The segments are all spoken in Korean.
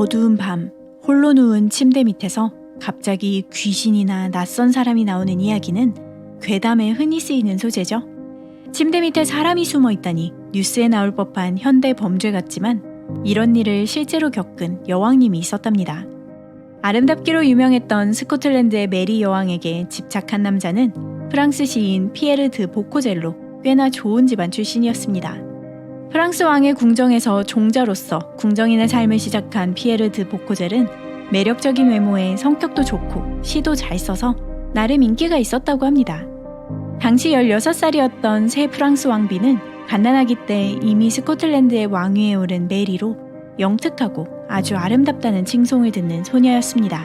어두운 밤 홀로 누운 침대 밑에서 갑자기 귀신이나 낯선 사람이 나오는 이야기는 괴담에 흔히 쓰이는 소재죠. 침대 밑에 사람이 숨어 있다니 뉴스에 나올 법한 현대 범죄 같지만 이런 일을 실제로 겪은 여왕님이 있었답니다. 아름답기로 유명했던 스코틀랜드의 메리 여왕에게 집착한 남자는 프랑스 시인 피에르 드 보코젤로 꽤나 좋은 집안 출신이었습니다. 프랑스 왕의 궁정에서 종자로서 궁정인의 삶을 시작한 피에르 드 보코젤은 매력적인 외모에 성격도 좋고 시도 잘 써서 나름 인기가 있었다고 합니다. 당시 16살이었던 새 프랑스 왕비는 갓난아기 때 이미 스코틀랜드의 왕위에 오른 메리로 영특하고 아주 아름답다는 칭송을 듣는 소녀였습니다.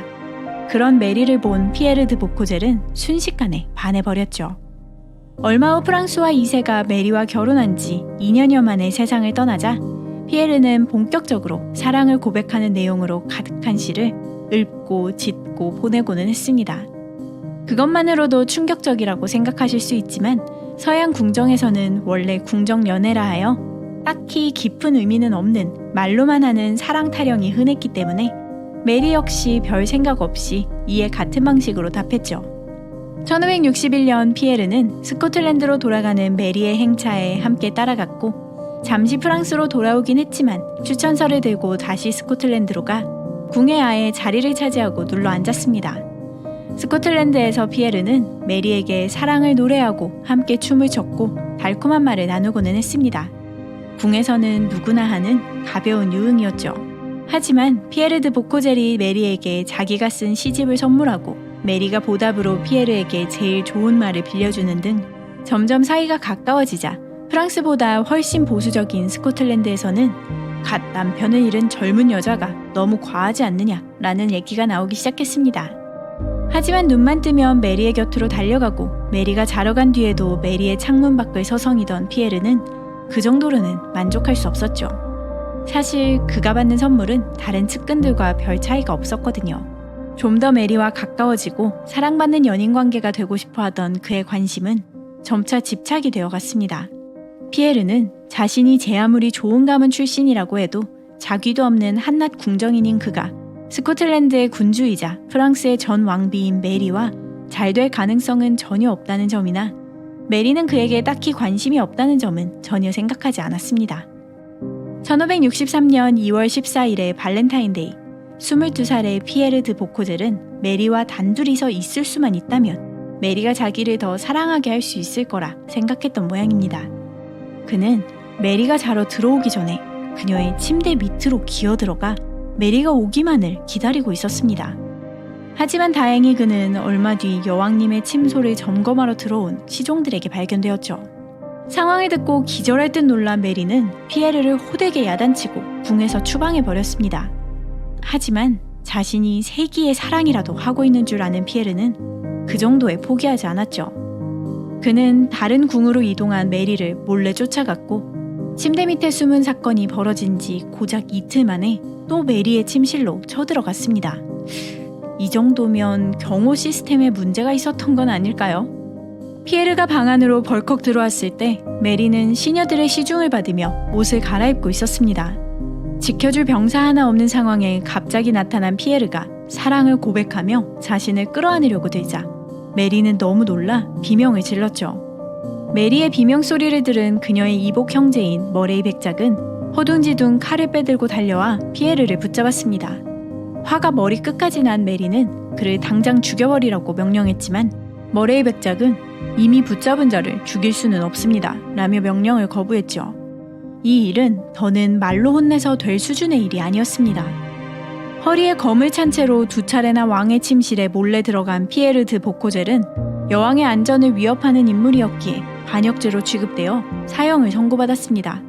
그런 메리를 본 피에르 드 보코젤은 순식간에 반해버렸죠. 얼마 후 프랑스와 2세가 메리와 결혼한 지 2년여 만에 세상을 떠나자 피에르는 본격적으로 사랑을 고백하는 내용으로 가득한 시를 읊고 짓고 보내고는 했습니다. 그것만으로도 충격적이라고 생각하실 수 있지만 서양 궁정에서는 원래 궁정 연애라 하여 딱히 깊은 의미는 없는 말로만 하는 사랑 타령이 흔했기 때문에 메리 역시 별 생각 없이 이에 같은 방식으로 답했죠. 1561년 피에르는 스코틀랜드로 돌아가는 메리의 행차에 함께 따라갔고 잠시 프랑스로 돌아오긴 했지만 추천서를 들고 다시 스코틀랜드로 가 궁에 아예 자리를 차지하고 눌러 앉았습니다. 스코틀랜드에서 피에르는 메리에게 사랑을 노래하고 함께 춤을 췄고 달콤한 말을 나누고는 했습니다. 궁에서는 누구나 하는 가벼운 유흥이었죠. 하지만 피에르 드 보코젤이 메리에게 자기가 쓴 시집을 선물하고 메리가 보답으로 피에르에게 제일 좋은 말을 빌려주는 등 점점 사이가 가까워지자 프랑스보다 훨씬 보수적인 스코틀랜드에서는 갓 남편을 잃은 젊은 여자가 너무 과하지 않느냐라는 얘기가 나오기 시작했습니다. 하지만 눈만 뜨면 메리의 곁으로 달려가고 메리가 자러 간 뒤에도 메리의 창문 밖을 서성이던 피에르는 그 정도로는 만족할 수 없었죠. 사실 그가 받는 선물은 다른 측근들과 별 차이가 없었거든요. 좀 더 메리와 가까워지고 사랑받는 연인 관계가 되고 싶어 하던 그의 관심은 점차 집착이 되어 갔습니다. 피에르는 자신이 제 아무리 좋은 가문 출신이라고 해도 자귀도 없는 한낱 궁정인인 그가 스코틀랜드의 군주이자 프랑스의 전 왕비인 메리와 잘 될 가능성은 전혀 없다는 점이나 메리는 그에게 딱히 관심이 없다는 점은 전혀 생각하지 않았습니다. 1563년 2월 14일의 발렌타인데이 22살의 피에르 드 보코젤은 메리와 단둘이서 있을 수만 있다면 메리가 자기를 더 사랑하게 할 수 있을 거라 생각했던 모양입니다. 그는 메리가 자러 들어오기 전에 그녀의 침대 밑으로 기어 들어가 메리가 오기만을 기다리고 있었습니다. 하지만 다행히 그는 얼마 뒤 여왕님의 침소를 점검하러 들어온 시종들에게 발견되었죠. 상황을 듣고 기절할 듯 놀란 메리는 피에르를 호되게 야단치고 궁에서 추방해 버렸습니다. 하지만 자신이 세기의 사랑이라도 하고 있는 줄 아는 피에르는 그 정도에 포기하지 않았죠. 그는 다른 궁으로 이동한 메리를 몰래 쫓아갔고 침대 밑에 숨은 사건이 벌어진 지 고작 이틀 만에 또 메리의 침실로 쳐들어갔습니다. 이 정도면 경호 시스템에 문제가 있었던 건 아닐까요? 피에르가 방 안으로 벌컥 들어왔을 때 메리는 시녀들의 시중을 받으며 옷을 갈아입고 있었습니다. 지켜줄 병사 하나 없는 상황에 갑자기 나타난 피에르가 사랑을 고백하며 자신을 끌어안으려고 들자 메리는 너무 놀라 비명을 질렀죠. 메리의 비명 소리를 들은 그녀의 이복 형제인 머레이 백작은 허둥지둥 칼을 빼들고 달려와 피에르를 붙잡았습니다. 화가 머리 끝까지 난 메리는 그를 당장 죽여버리라고 명령했지만 머레이 백작은 이미 붙잡은 자를 죽일 수는 없습니다. 라며 명령을 거부했죠. 이 일은 더는 말로 혼내서 될 수준의 일이 아니었습니다. 허리에 검을 찬 채로 두 차례나 왕의 침실에 몰래 들어간 피에르 드 보코젤은 여왕의 안전을 위협하는 인물이었기에 반역죄로 취급되어 사형을 선고받았습니다.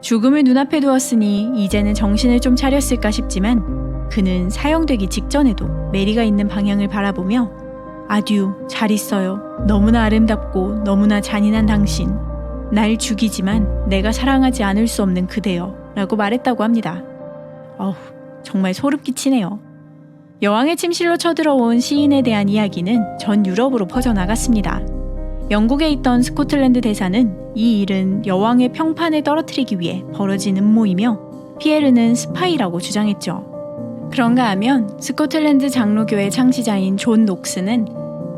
죽음을 눈앞에 두었으니 이제는 정신을 좀 차렸을까 싶지만 그는 사형되기 직전에도 메리가 있는 방향을 바라보며 아듀, 잘 있어요. 너무나 아름답고 너무나 잔인한 당신. 날 죽이지만 내가 사랑하지 않을 수 없는 그대여. 라고 말했다고 합니다. 어우, 정말 소름 끼치네요. 여왕의 침실로 쳐들어온 시인에 대한 이야기는 전 유럽으로 퍼져나갔습니다. 영국에 있던 스코틀랜드 대사는 이 일은 여왕의 평판을 떨어뜨리기 위해 벌어진 음모이며 피에르는 스파이라고 주장했죠. 그런가 하면 스코틀랜드 장로교회 창시자인 존 녹스는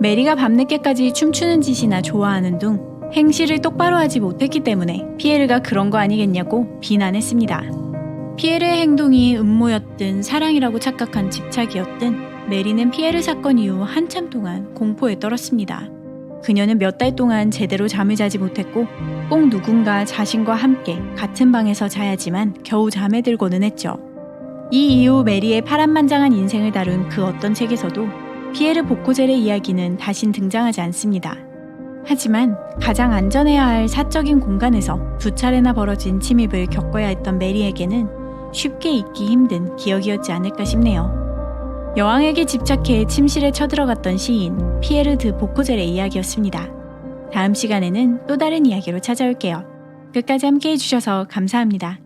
메리가 밤늦게까지 춤추는 짓이나 좋아하는 둥 행실을 똑바로 하지 못했기 때문에 피에르가 그런 거 아니겠냐고 비난했습니다. 피에르의 행동이 음모였든 사랑이라고 착각한 집착이었든 메리는 피에르 사건 이후 한참 동안 공포에 떨었습니다. 그녀는 몇 달 동안 제대로 잠을 자지 못했고 꼭 누군가 자신과 함께 같은 방에서 자야지만 겨우 잠에 들고는 했죠. 이 이후 메리의 파란만장한 인생을 다룬 그 어떤 책에서도 피에르 보코젤의 이야기는 다신 등장하지 않습니다. 하지만 가장 안전해야 할 사적인 공간에서 두 차례나 벌어진 침입을 겪어야 했던 메리에게는 쉽게 잊기 힘든 기억이었지 않을까 싶네요. 여왕에게 집착해 침실에 쳐들어갔던 시인 피에르 드 보코젤의 이야기였습니다. 다음 시간에는 또 다른 이야기로 찾아올게요. 끝까지 함께 해주셔서 감사합니다.